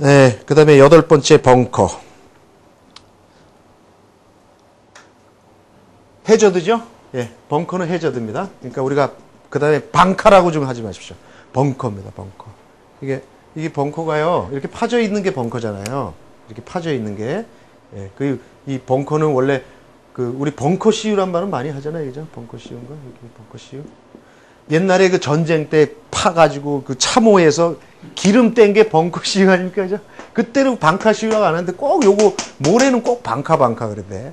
네, 그 다음에 여덟 번째 벙커. 해저드죠? 예, 벙커는 해저드입니다. 그러니까 우리가 그 다음에 방카라고 좀 하지 마십시오. 벙커입니다, 벙커. 이게, 이게 벙커가요, 이렇게 파져 있는 게 벙커잖아요. 이렇게 파져 있는 게. 예, 그, 이 벙커는 원래, 그, 우리 벙커 시유란 말은 많이 하잖아요. 그죠? 벙커 시유인가? 이렇게 벙커 시유. 옛날에 그 전쟁 때 파가지고 그 참호에서 기름 뗀 게 벙커 시유 아닙니까? 그죠? 그때는 방카 시유라고 안 하는데 꼭 요거, 모래는 꼭 방카, 방카 그러대.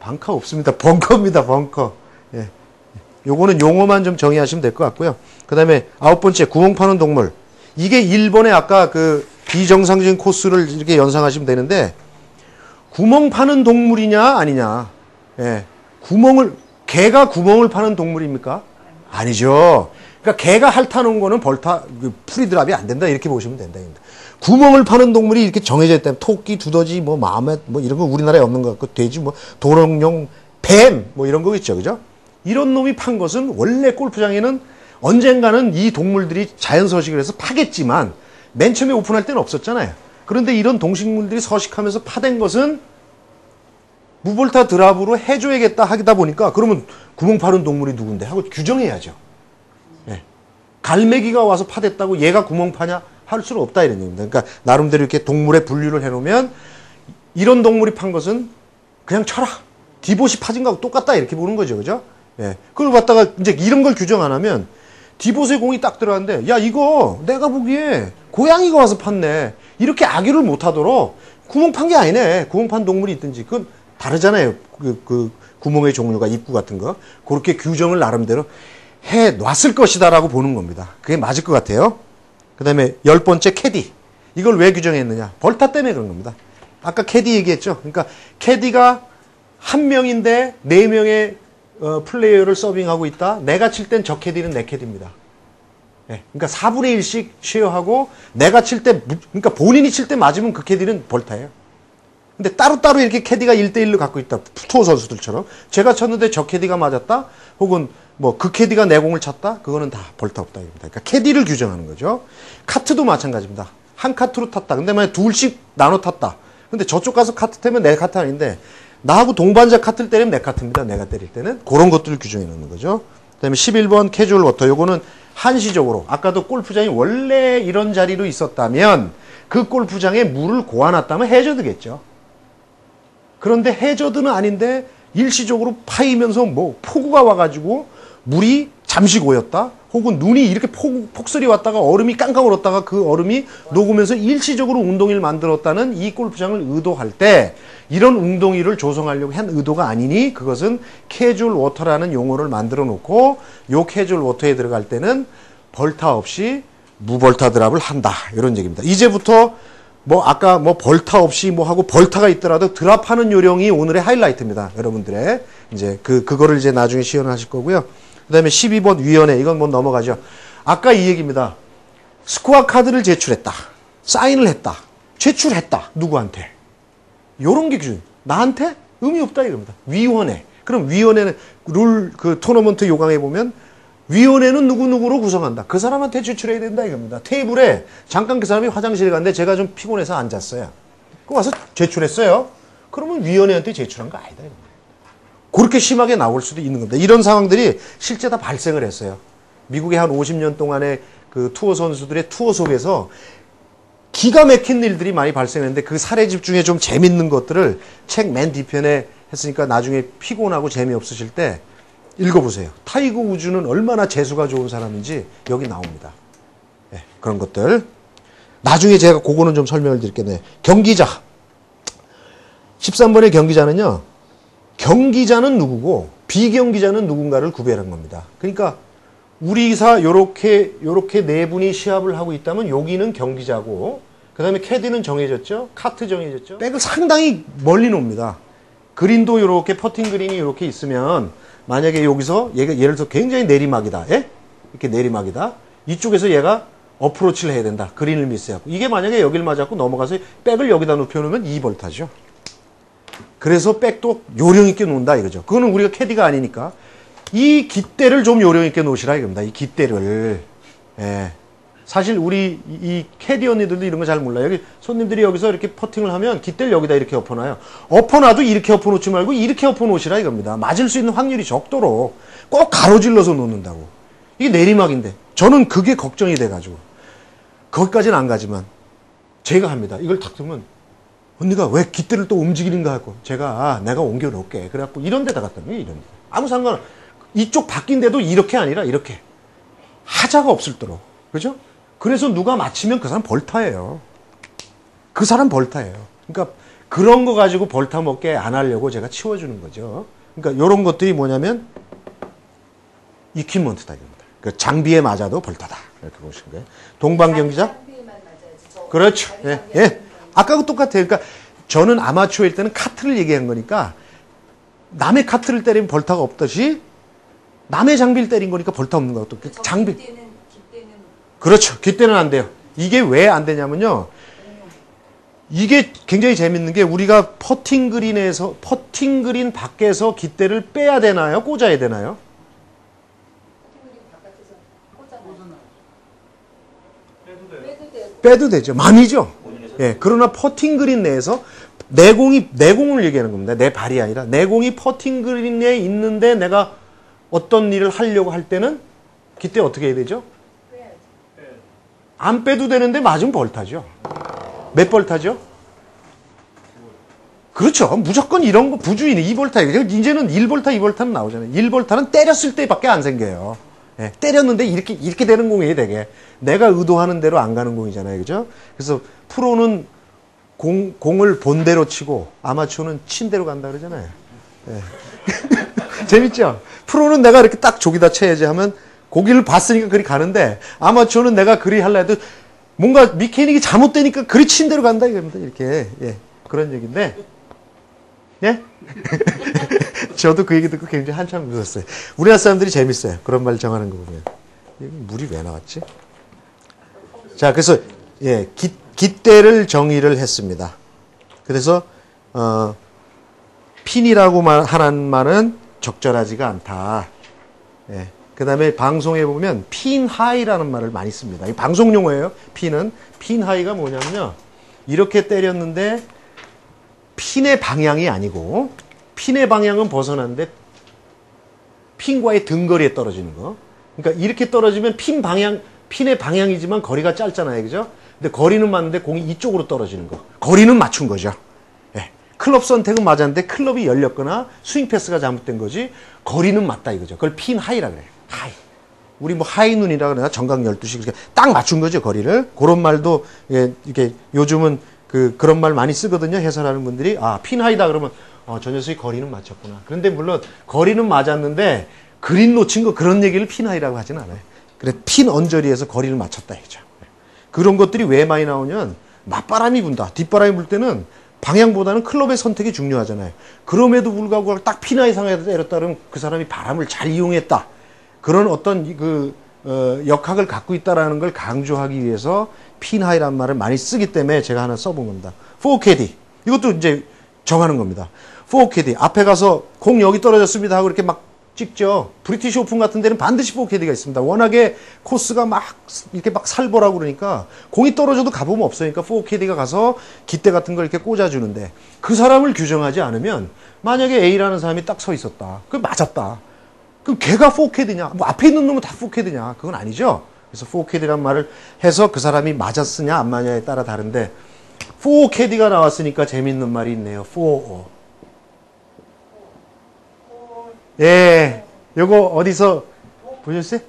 방카 없습니다. 벙커입니다, 벙커. 예. 요거는 용어만 좀 정의하시면 될 것 같고요. 그 다음에 아홉 번째, 구멍 파는 동물. 이게 일본의 아까 그 비정상적인 코스를 이렇게 연상하시면 되는데, 구멍 파는 동물이냐, 아니냐. 예. 구멍을, 개가 구멍을 파는 동물입니까? 아니죠. 그러니까 개가 핥아놓은 거는 벌타, 그 프리드랍이 안 된다. 이렇게 보시면 된다. 구멍을 파는 동물이 이렇게 정해져 있다면 토끼, 두더지, 뭐 마멧, 뭐 이런 거 우리나라에 없는 것 같고 돼지, 뭐 도롱뇽, 뱀, 뭐 이런 거 있죠, 그죠? 이런 놈이 판 것은 원래 골프장에는 언젠가는 이 동물들이 자연 서식을 해서 파겠지만 맨 처음에 오픈할 때는 없었잖아요. 그런데 이런 동식물들이 서식하면서 파된 것은 무볼타 드랍으로 해줘야겠다 하다 보니까 그러면 구멍 파는 동물이 누군데 하고 규정해야죠. 네. 갈매기가 와서 파댔다고 얘가 구멍 파냐? 할 수는 없다 이런 얘기입니다. 그러니까 나름대로 이렇게 동물의 분류를 해놓으면 이런 동물이 판 것은 그냥 쳐라. 디봇이 파진 거하고 똑같다 이렇게 보는 거죠. 그죠? 예. 그걸 갖다가 이제 이런 걸 규정 안 하면 디봇의 공이 딱 들어갔는데 야 이거 내가 보기에 고양이가 와서 팠네. 이렇게 악유를 못 하도록 구멍 판 게 아니네. 구멍 판 동물이 있든지 그건 다르잖아요. 그, 그 구멍의 종류가 입구 같은 거. 그렇게 규정을 나름대로 해 놨을 것이다 라고 보는 겁니다. 그게 맞을 것 같아요. 그 다음에 열 번째 캐디. 이걸 왜 규정했느냐? 벌타 때문에 그런 겁니다. 아까 캐디 얘기했죠. 그러니까 캐디가 한 명인데 네 명의 어, 플레이어를 서빙하고 있다. 내가 칠 땐 저 캐디는 내 캐디입니다. 네, 그러니까 4분의 1씩 쉐어하고 내가 칠 때, 그러니까 본인이 칠 때 맞으면 그 캐디는 벌타예요. 근데 따로따로 이렇게 캐디가 1대1로 갖고 있다. 투어 선수들처럼. 제가 쳤는데 저 캐디가 맞았다? 혹은 뭐 그 캐디가 내 공을 쳤다? 그거는 다 벌타 없다. 입니다. 그러니까 캐디를 규정하는 거죠. 카트도 마찬가지입니다. 한 카트로 탔다. 근데 만약 둘씩 나눠 탔다. 근데 저쪽 가서 카트 태면 내 카트 아닌데 나하고 동반자 카트를 때리면 내 카트입니다. 내가 때릴 때는 그런 것들을 규정해 놓는 거죠. 그 다음에 11번 캐주얼 워터. 요거는 한시적으로 아까도 골프장이 원래 이런 자리로 있었다면 그 골프장에 물을 고아놨다면 해저드겠죠. 그런데 해저드는 아닌데 일시적으로 파이면서 뭐 폭우가 와가지고 물이 잠시 고였다. 혹은 눈이 이렇게 폭, 폭설이 왔다가 얼음이 깡깡 얼었다가 그 얼음이 녹으면서 일시적으로 웅덩이를 만들었다는 이 골프장을 의도할 때 이런 웅덩이를 조성하려고 한 의도가 아니니 그것은 캐주얼 워터라는 용어를 만들어 놓고 요 캐주얼 워터에 들어갈 때는 벌타 없이 무벌타 드랍을 한다. 이런 얘기입니다. 이제부터 뭐 아까 뭐 벌타 없이 뭐 하고 벌타가 있더라도 드랍하는 요령이 오늘의 하이라이트입니다. 여러분들의 이제 그 그거를 이제 나중에 시연하실 거고요. 그 다음에 12번 위원회 이건 뭐 넘어가죠. 아까 이 얘기입니다. 스코어 카드를 제출했다. 사인을 했다. 제출했다. 누구한테? 요런 게 기준. 나한테 의미 없다 이겁니다. 위원회. 그럼 위원회는 룰 그 토너먼트 요강에 보면 위원회는 누구누구로 구성한다. 그 사람한테 제출해야 된다 이겁니다. 테이블에 잠깐 그 사람이 화장실에 갔는데 제가 좀 피곤해서 앉았어요. 그 와서 제출했어요. 그러면 위원회한테 제출한 거 아니다 이겁니다. 그렇게 심하게 나올 수도 있는 겁니다. 이런 상황들이 실제 다 발생을 했어요. 미국의 한 50년 동안의 그 투어 선수들의 투어 속에서 기가 막힌 일들이 많이 발생했는데 그 사례집 중에 좀 재밌는 것들을 책 맨 뒤편에 했으니까 나중에 피곤하고 재미없으실 때 읽어보세요. 타이거 우주는 얼마나 재수가 좋은 사람인지 여기 나옵니다. 네, 그런 것들. 나중에 제가 그거는 좀 설명을 드릴게요. 경기자. 13번의 경기자는요. 경기자는 누구고 비경기자는 누군가를 구별한 겁니다. 그러니까 우리사 요렇게 요렇게 네 분이 시합을 하고 있다면 여기는 경기자고 그다음에 캐디는 정해졌죠. 카트 정해졌죠. 백을 상당히 멀리 놓습니다. 그린도 이렇게 퍼팅 그린이 이렇게 있으면 만약에 여기서 얘가 예를 들어서 굉장히 내리막이다. 예? 이렇게 내리막이다. 이쪽에서 얘가 어프로치를 해야 된다. 그린을 미스하고. 이게 만약에 여길 맞았고 넘어가서 백을 여기다 눕혀 놓으면 2벌타죠. 그래서 백도 요령 있게 논다 이거죠. 그거는 우리가 캐디가 아니니까. 이 깃대를 좀 요령 있게 놓으시라 이겁니다. 이 깃대를. 예. 사실 우리 이 캐디 언니들도 이런 거 잘 몰라요. 여기 손님들이 여기서 이렇게 퍼팅을 하면 깃대를 여기다 이렇게 엎어놔요. 엎어놔도 이렇게 엎어놓지 말고 이렇게 엎어놓으시라 이겁니다. 맞을 수 있는 확률이 적도록 꼭 가로질러서 놓는다고. 이게 내리막인데 저는 그게 걱정이 돼가지고 거기까지는 안 가지만 제가 합니다. 이걸 탁 두면 언니가 왜 깃대를 또 움직이는가 하고 제가 아, 내가 옮겨 놓을게. 그래갖고 이런 데다 놓요 이런 데. 아무 상관 이쪽 바뀐 데도 이렇게 아니라 이렇게 하자가 없을 도록 그죠? 그래서 누가 맞히면 그 사람 벌타예요. 그 사람 벌타예요. 그러니까 그런 거 가지고 벌타 먹게 안 하려고 제가 치워주는 거죠. 그러니까 이런 것들이 뭐냐면 이퀴먼트다 이겁니다. 그 장비에 맞아도 벌타다 이렇게 보시는 거예요. 동방 경기장 장비에만 맞아야지. 저 그렇죠. 예, 예. 아까하고 똑같아요. 그러니까 저는 아마추어일 때는 카트를 얘기한 거니까 남의 카트를 때리면 벌타가 없듯이 남의 장비를 때린 거니까 벌타 없는 것도 저 장비 그렇죠. 깃대는 안 돼요. 이게 왜 안 되냐면요. 이게 굉장히 재밌는 게 우리가 퍼팅 그린에서 퍼팅 그린 밖에서 깃대를 빼야 되나요? 꽂아야 되나요? 깃대는 바깥에서 꽂아놔요. 빼도 돼요. 빼도 되죠. 많이죠. 예. 그러나 퍼팅 그린 내에서 내공이 내공을 얘기하는 겁니다. 내 발이 아니라 내공이 퍼팅 그린에 있는데 내가 어떤 일을 하려고 할 때는 깃대 어떻게 해야 되죠? 안 빼도 되는데 맞으면 벌타죠. 몇 벌타죠? 그렇죠. 무조건 이런 거 부주의는 2벌타. 이제는 1벌타, 2벌타는 나오잖아요. 1벌타는 때렸을 때밖에 안 생겨요. 예, 때렸는데 이렇게 이렇게 되는 공이에요, 되게. 내가 의도하는 대로 안 가는 공이잖아요. 그죠? 그래서 프로는 공, 공을 본대로 치고 아마추어는 친 대로 간다 그러잖아요. 예. 재밌죠? 프로는 내가 이렇게 딱 저기다 쳐야지 하면 고기를 봤으니까 그리 가는데 아마추어는 내가 그리 할라 해도 뭔가 미케닉이 잘못되니까 그리 친 대로 간다 이겁니다. 이렇게. 예. 그런 얘기인데. 예? 저도 그 얘기 듣고 굉장히 한참 웃었어요. 우리나라 사람들이 재밌어요. 그런 말 정하는 거 보면. 물이 왜 나왔지? 자, 그래서, 예, 깃, 깃대를 정의를 했습니다. 그래서, 어, 핀이라고 말, 하는 말은 적절하지가 않다. 예. 그 다음에 방송에 보면 핀 하이라는 말을 많이 씁니다. 이 방송 용어예요. 핀은. 핀 하이가 뭐냐면요. 이렇게 때렸는데 핀의 방향이 아니고 핀의 방향은 벗어났는데 핀과의 등거리에 떨어지는 거. 그러니까 이렇게 떨어지면 핀 방향, 핀의 방향이지만 거리가 짧잖아요. 그죠? 근데 거리는 맞는데 공이 이쪽으로 떨어지는 거. 거리는 맞춘 거죠. 예. 클럽 선택은 맞았는데 클럽이 열렸거나 스윙 패스가 잘못된 거지 거리는 맞다 이거죠. 그걸 핀 하이라 그래요. 하이. 우리 뭐 하이 눈이라 그러나 정각 12시 그렇게 딱 맞춘 거죠, 거리를. 그런 말도 예, 이게 요즘은 그 그런 말 많이 쓰거든요. 해설하는 분들이 아, 핀 하이다 그러면 어, 저 녀석이 거리는 맞췄구나. 그런데 물론 거리는 맞았는데 그린 놓친 거 그런 얘기를 핀 하이라고 하진 않아요. 그래 핀 언저리에서 거리를 맞췄다 이거죠. 그런 것들이 왜 많이 나오냐면 맞바람이 분다. 뒷바람이 불 때는 방향보다는 클럽의 선택이 중요하잖아요. 그럼에도 불구하고 딱 피나이 상에서 때렸다 그러면 그 사람이 바람을 잘 이용했다. 그런 어떤 이그 어, 역학을 갖고 있다라는 걸 강조하기 위해서 핀하이란 말을 많이 쓰기 때문에 제가 하나 써본 겁니다. 4캐디 이것도 이제 정하는 겁니다. 4캐디 앞에 가서 공 여기 떨어졌습니다 하고 이렇게 막 찍죠. 브리티시 오픈 같은 데는 반드시 4캐디가 있습니다. 워낙에 코스가 막 이렇게 막 살벌하고 그러니까 공이 떨어져도 가보면 없으니까 4캐디가 가서 깃대 같은 걸 이렇게 꽂아주는데 그 사람을 규정하지 않으면 만약에 A라는 사람이 딱 서 있었다. 그 맞았다. 그럼 걔가 4캐드냐? 뭐 앞에 있는 놈은 다 4캐드냐? 그건 아니죠. 그래서 4캐디란 말을 해서 그 사람이 맞았으냐 안 맞냐에 따라 다른데 4캐디가 나왔으니까 재밌는 말이 있네요. 4. 예. 요거 어디서 보셨어요?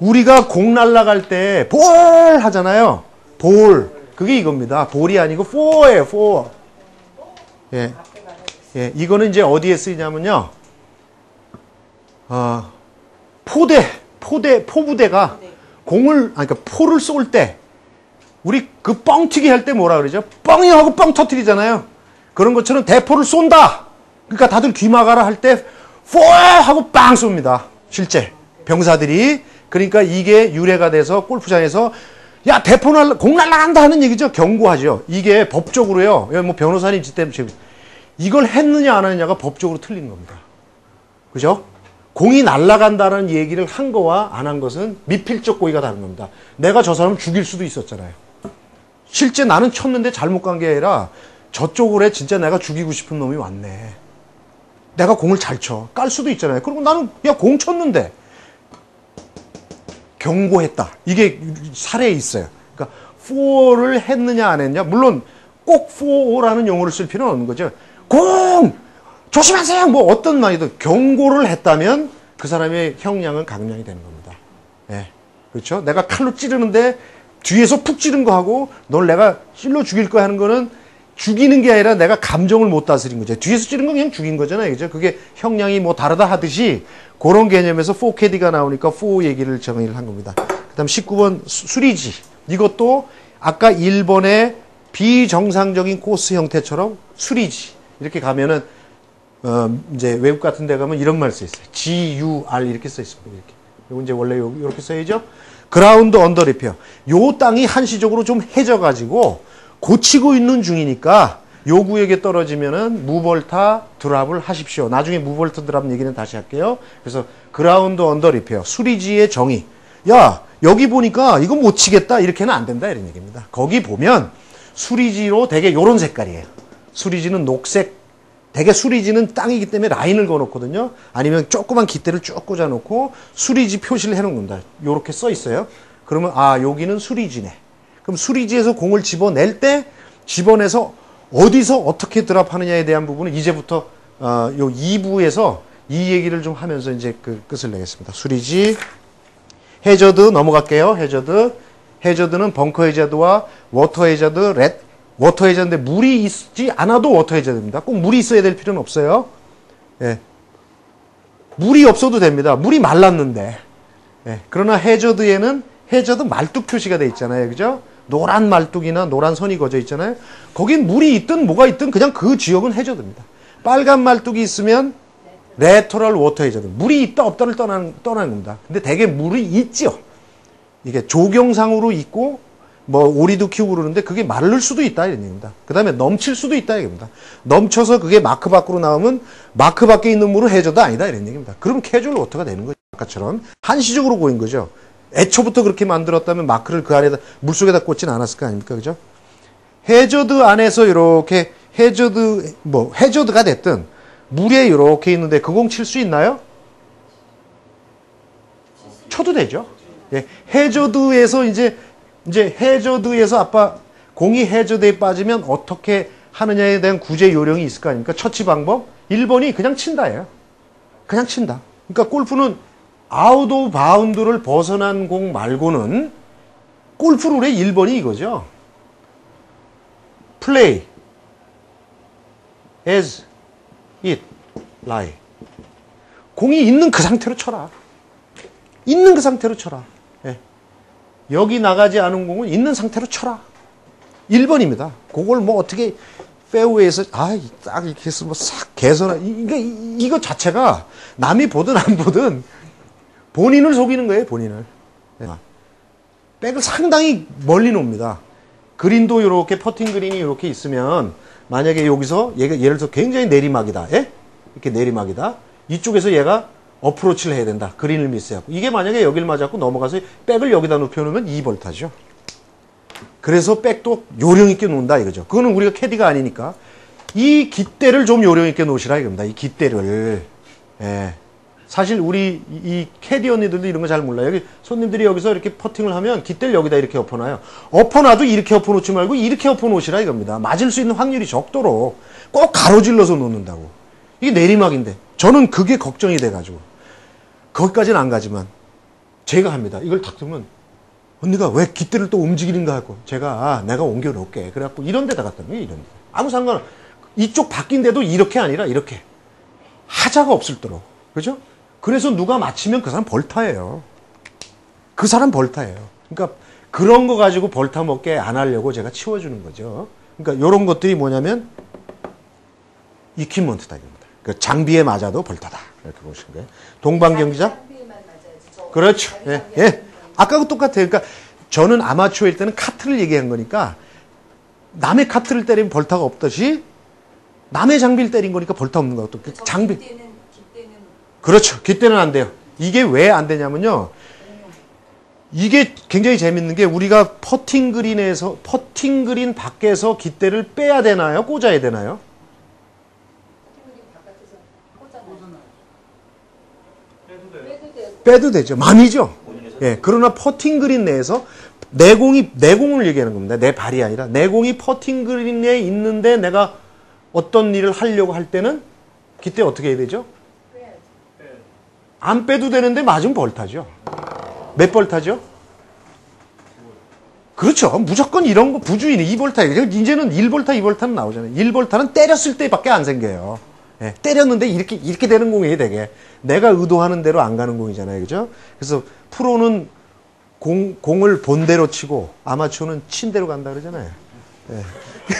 우리가 공 날라갈 때 볼 하잖아요. 볼. 그게 이겁니다. 볼이 아니고 4예요. 4. 예. 예. 이거는 이제 어디에 쓰이냐면요. 어, 포대, 포대, 포부대가 공을, 아니, 그러니까 포를 쏠 때, 우리 그 뻥튀기 할 때 뭐라 그러죠? 뻥이 하고 뻥 터트리잖아요. 그런 것처럼 대포를 쏜다! 그러니까 다들 귀 막아라 할 때, 포! 하고 빵 쏩니다. 실제. 병사들이. 그러니까 이게 유래가 돼서 골프장에서 야 대포 날라 공 날라간다 하는 얘기죠. 경고하죠. 이게 법적으로요. 뭐 변호사님 지금 이걸 했느냐 안 했느냐가 법적으로 틀린 겁니다. 그죠? 공이 날아간다는 얘기를 한 거와 안 한 것은 미필적 고의가 다른 겁니다. 내가 저 사람을 죽일 수도 있었잖아요. 실제 나는 쳤는데 잘못 간 게 아니라 저쪽으로 해 진짜 내가 죽이고 싶은 놈이 왔네. 내가 공을 잘 쳐. 깔 수도 있잖아요. 그리고 나는 야 공 쳤는데 경고했다. 이게 사례에 있어요. 그러니까 for를 했느냐 안 했냐. 물론 꼭 for라는 용어를 쓸 필요는 없는 거죠. 공 조심하세요. 뭐 어떤 말이든 경고를 했다면 그 사람의 형량은 강량이 되는 겁니다. 예. 그렇죠? 내가 칼로 찌르는데 뒤에서 푹 찌른 거 하고 널 내가 찔러 죽일 거야 하는 거는 죽이는 게 아니라 내가 감정을 못 다스린 거죠. 뒤에서 찌른 건 그냥 죽인 거잖아요. 그죠? 그게 형량이 뭐 다르다 하듯이 그런 개념에서 4캐디가 나오니까 4 얘기를 정의를 한 겁니다. 그 다음 19번 수리지. 이것도 아까 1번의 비정상적인 코스 형태처럼 수리지. 이렇게 가면은 어, 이제 외국 같은 데 가면 이런 말 써 있어요. G-U-R 이렇게 써 있습니다. 이렇게. 요거 이제 원래 요, 이렇게 써야죠. 그라운드 언더 리페어. 요 땅이 한시적으로 좀 해져 가지고 고치고 있는 중이니까 요 구역에 떨어지면은 무볼타 드랍을 하십시오. 나중에 무볼타 드랍 얘기는 다시 할게요. 그래서 그라운드 언더 리페어. 수리지의 정의. 야, 여기 보니까 이거 못 치겠다. 이렇게는 안 된다. 이런 얘기입니다. 거기 보면 수리지로 되게 요런 색깔이에요. 수리지는 녹색 대개 수리지는 땅이기 때문에 라인을 그어놓거든요. 아니면 조그만 깃대를 쭉 꽂아놓고 수리지 표시를 해놓는다. 요렇게 써 있어요. 그러면 아 여기는 수리지네. 그럼 수리지에서 공을 집어낼 때 집어내서 어디서 어떻게 드랍하느냐에 대한 부분은 이제부터 어, 요 2부에서 이 얘기를 좀 하면서 이제 그 끝을 내겠습니다. 수리지 해저드 넘어갈게요. 해저드 해저드는 벙커 해저드와 워터 해저드, 렛 워터 해저드인데 물이 있지 않아도 워터 해저드입니다. 꼭 물이 있어야 될 필요는 없어요. 예. 물이 없어도 됩니다. 물이 말랐는데. 예. 그러나 해저드에는 해저드 말뚝 표시가 돼 있잖아요. 그죠? 노란 말뚝이나 노란 선이 거져 있잖아요. 거긴 물이 있든 뭐가 있든 그냥 그 지역은 해저드입니다. 빨간 말뚝이 있으면 레터럴 워터 해저드. 물이 있다 없다를 떠나는, 떠나는 겁니다. 근데 대개 물이 있죠. 이게 조경상으로 있고 뭐 오리도 키우고 그러는데 그게 마를 수도 있다 이런 얘기입니다. 그 다음에 넘칠 수도 있다 이겁니다. 넘쳐서 그게 마크 밖으로 나오면 마크 밖에 있는 물은 해저도 아니다 이런 얘기입니다. 그럼 캐주얼 워터가 되는 거죠. 아까처럼 한시적으로 보인 거죠. 애초부터 그렇게 만들었다면 마크를 그 안에다 물속에다 꽂진 않았을 거 아닙니까, 그죠? 해저드 안에서 이렇게 해저드 뭐 해저드가 됐든 물에 이렇게 있는데 그공 칠 수 있나요? 쳐도 되죠. 예, 해저드에서 이제 이제 해저드에서 아빠 공이 해저드에 빠지면 어떻게 하느냐에 대한 구제 요령이 있을 거 아닙니까? 처치 방법 1번이 그냥 친다예요. 그냥 친다. 그러니까 골프는 아웃 오브 바운드를 벗어난 공 말고는 골프 룰의 1번이 이거죠. play as it lie. 공이 있는 그 상태로 쳐라. 있는 그 상태로 쳐라. 예. 여기 나가지 않은 공은 있는 상태로 쳐라. 1번입니다. 그걸 뭐 어떻게 페어웨이에서 아딱 이렇게 해서 뭐 싹 개선 이거 이거 자체가 남이 보든 안 보든 본인을 속이는 거예요, 본인을. 예. 백을 상당히 멀리 놓습니다. 그린도 이렇게 퍼팅 그린이 이렇게 있으면 만약에 여기서 얘가 예를 들어 굉장히 내리막이다. 예? 이렇게 내리막이다. 이쪽에서 얘가 어프로치를 해야 된다. 그린을 미스하고. 이게 만약에 여길 맞았고 넘어가서 백을 여기다 눕혀놓으면 2벌타죠. 그래서 백도 요령 있게 놓는다 이거죠. 그거는 우리가 캐디가 아니니까. 이 깃대를 좀 요령 있게 놓으시라 이겁니다. 이 깃대를. 예. 사실 우리 이 캐디 언니들도 이런 거 잘 몰라요. 여기 손님들이 여기서 이렇게 퍼팅을 하면 깃대를 여기다 이렇게 엎어놔요. 엎어놔도 이렇게 엎어놓지 말고 이렇게 엎어놓으시라 이겁니다. 맞을 수 있는 확률이 적도록 꼭 가로질러서 놓는다고. 이게 내리막인데 저는 그게 걱정이 돼가지고 거기까지는 안 가지만 제가 합니다. 이걸 탁 두면 언니가 왜 깃대를 또 움직이는가 하고 제가 아, 내가 옮겨 놓을게. 그래갖고 이런 데다 갔다 는 이런 데. 아무 상관 이쪽 바뀐 데도 이렇게 아니라 이렇게 하자가 없을 도록 그죠? 그래서 누가 맞히면 그 사람 벌타예요. 그 사람 벌타예요. 그러니까 그런 거 가지고 벌타 먹게 안 하려고 제가 치워주는 거죠. 그러니까 이런 것들이 뭐냐면 이퀴먼트다 이겁니다. 그 장비에 맞아도 벌타다 이렇게 보시는 거예요. 동방 경기장 장비에만 맞아야지. 저 그렇죠. 예, 예. 아까하고 똑같아요. 그러니까 저는 아마추어일 때는 카트를 얘기한 거니까 남의 카트를 때리면 벌타가 없듯이 남의 장비를 때린 거니까 벌타 없는 것도 그저 장비 그렇죠. 깃대는 안 돼요. 이게 왜 안 되냐면요. 이게 굉장히 재밌는 게 우리가 퍼팅 그린에서 퍼팅 그린 밖에서 깃대를 빼야 되나요? 꽂아야 되나요? 팀그린 바깥에서 꽂아놔요. 빼도 되죠. 맘이죠. 예. 그러나 퍼팅 그린 내에서 내공이 내공을 얘기하는 겁니다. 내 발이 아니라 내공이 퍼팅 그린에 있는데 내가 어떤 일을 하려고 할 때는 깃대 어떻게 해야 되죠? 안 빼도 되는데 맞으면 벌 타죠. 몇 벌 타죠? 그렇죠. 무조건 이런 거 부주의는 2벌타. 이제는 1벌타, 2벌타는 나오잖아요. 1벌타는 때렸을 때밖에 안 생겨요. 예, 때렸는데 이렇게 이렇게 되는 공이에요, 되게. 내가 의도하는 대로 안 가는 공이잖아요. 그죠? 그래서 프로는 공, 공을 본대로 치고 아마추어는 친 대로 간다 그러잖아요. 예.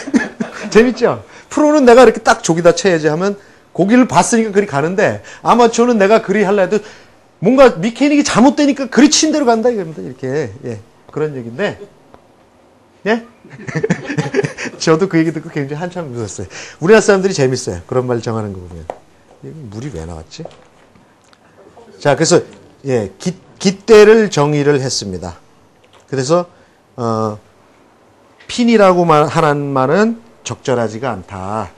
재밌죠? 프로는 내가 이렇게 딱 저기다 쳐야지 하면 고기를 봤으니까 그리 가는데 아마추어는 내가 그리 할라 해도 뭔가 미케닉이 잘못되니까 그리 친 대로 간다 이겁니다. 이렇게. 예. 그런 얘기인데. 예? 저도 그 얘기 듣고 굉장히 한참 웃었어요. 우리나라 사람들이 재밌어요. 그런 말 정하는 거 보면. 물이 왜 나왔지? 자, 그래서, 예, 깃, 깃대를 정의를 했습니다. 그래서, 어, 핀이라고 말, 하는 말은 적절하지가 않다.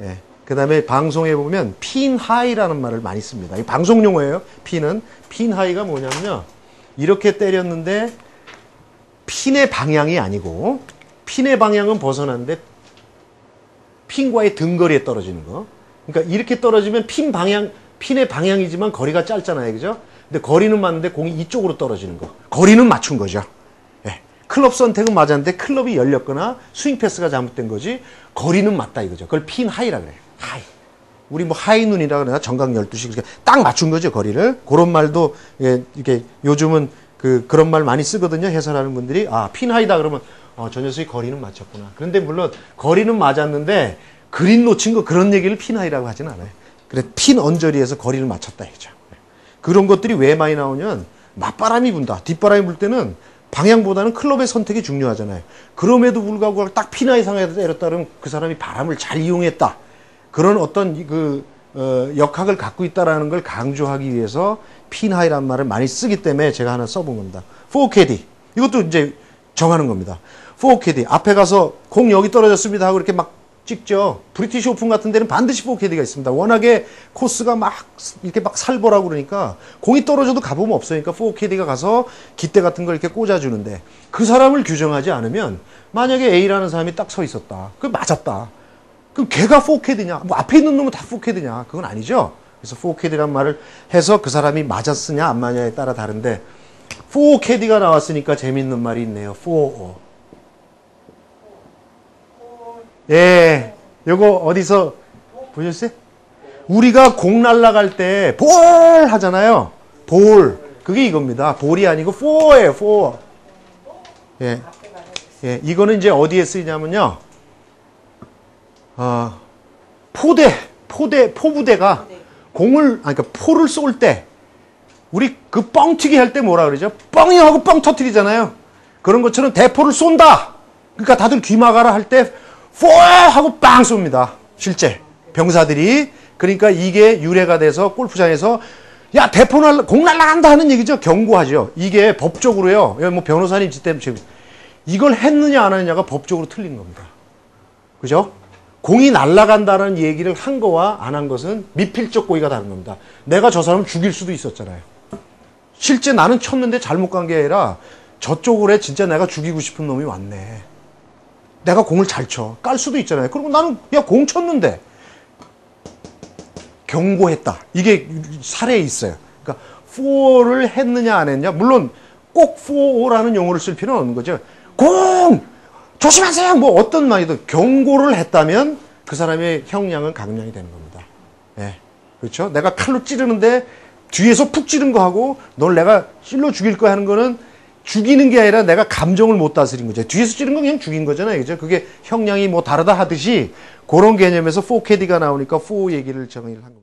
예. 그 다음에 방송에 보면 핀 하이라는 말을 많이 씁니다. 이 방송 용어예요. 핀은. 핀 하이가 뭐냐면요. 이렇게 때렸는데 핀의 방향이 아니고 핀의 방향은 벗어났는데 핀과의 등거리에 떨어지는 거. 그러니까 이렇게 떨어지면 핀 방향, 핀의 방향이지만 거리가 짧잖아요. 그죠? 근데 거리는 맞는데 공이 이쪽으로 떨어지는 거. 거리는 맞춘 거죠. 예. 클럽 선택은 맞았는데 클럽이 열렸거나 스윙 패스가 잘못된 거지 거리는 맞다 이거죠. 그걸 핀 하이라 그래요. 하이. 우리 뭐 하이 눈이라 그러나 정각 12시 그렇게 딱 맞춘 거죠, 거리를. 그런 말도 예, 이게 요즘은 그 그런 말 많이 쓰거든요. 해설하는 분들이 아, 핀 하이다 그러면 어, 저 녀석이 거리는 맞췄구나. 그런데 물론 거리는 맞았는데 그린 놓친 거 그런 얘기를 핀 하이라고 하진 않아요. 그래 핀 언저리에서 거리를 맞췄다 이거죠. 그런 것들이 왜 많이 나오냐면 맞바람이 분다. 뒷바람이 불 때는 방향보다는 클럽의 선택이 중요하잖아요. 그럼에도 불구하고 딱 피나이 상에서 때렸다 그러면 그 사람이 바람을 잘 이용했다. 그런 어떤 이그 어, 역학을 갖고 있다라는 걸 강조하기 위해서 핀하이란 말을 많이 쓰기 때문에 제가 하나 써본 겁니다. 4캐디 이것도 이제 정하는 겁니다. 4캐디 앞에 가서 공 여기 떨어졌습니다 하고 이렇게 막 찍죠. 브리티시 오픈 같은 데는 반드시 4캐디가 있습니다. 워낙에 코스가 막 이렇게 막 살벌하고 그러니까 공이 떨어져도 가보면 없으니까 4캐디가 가서 깃대 같은 걸 이렇게 꽂아주는데 그 사람을 규정하지 않으면 만약에 A라는 사람이 딱 서 있었다. 그 맞았다. 그럼 걔가 4캐드냐? 뭐 앞에 있는 놈은 다 4캐드냐? 그건 아니죠. 그래서 4캐드란 말을 해서 그 사람이 맞았으냐 안 맞냐에 따라 다른데 4캐디가 나왔으니까 재밌는 말이 있네요. 4. 예. 요거 어디서 보셨어요? 우리가 공 날라갈 때 볼 하잖아요. 볼. 그게 이겁니다. 볼이 아니고 4예요. 4. 예. 예. 이거는 이제 어디에 쓰이냐면요. 어, 포대, 포대, 포부대가 공을, 아니, 그러니까 포를 쏠 때, 우리 그 뻥튀기 할 때 뭐라 그러죠? 뻥이 하고 뻥 터트리잖아요. 그런 것처럼 대포를 쏜다! 그러니까 다들 귀 막아라 할 때, 포! 하고 빵 쏩니다. 실제. 병사들이. 그러니까 이게 유래가 돼서 골프장에서 야, 대포 날라, 공 날라간다 하는 얘기죠. 경고하죠. 이게 법적으로요. 뭐 변호사님 지금 이걸 했느냐 안 했느냐가 법적으로 틀린 겁니다. 그죠? 공이 날아간다는 얘기를 한 거와 안 한 것은 미필적 고의가 다른 겁니다. 내가 저 사람을 죽일 수도 있었잖아요. 실제 나는 쳤는데 잘못 간 게 아니라 저쪽으로 해 진짜 내가 죽이고 싶은 놈이 왔네. 내가 공을 잘 쳐. 깔 수도 있잖아요. 그리고 나는 야 공 쳤는데 경고했다. 이게 사례에 있어요. 그러니까 4를 했느냐 안 했냐. 물론 꼭 4라는 용어를 쓸 필요는 없는 거죠. 공! 조심하세요. 뭐 어떤 말이든 경고를 했다면 그 사람의 형량은 강량이 되는 겁니다. 예. 그렇죠? 내가 칼로 찌르는데 뒤에서 푹 찌른 거 하고 널 내가 찔러 죽일 거 하는 거는 죽이는 게 아니라 내가 감정을 못 다스린 거죠. 뒤에서 찌른 건 그냥 죽인 거잖아요. 그죠? 그게 형량이 뭐 다르다 하듯이 그런 개념에서 4캐디가 나오니까 4 얘기를 정의를 한 겁니다.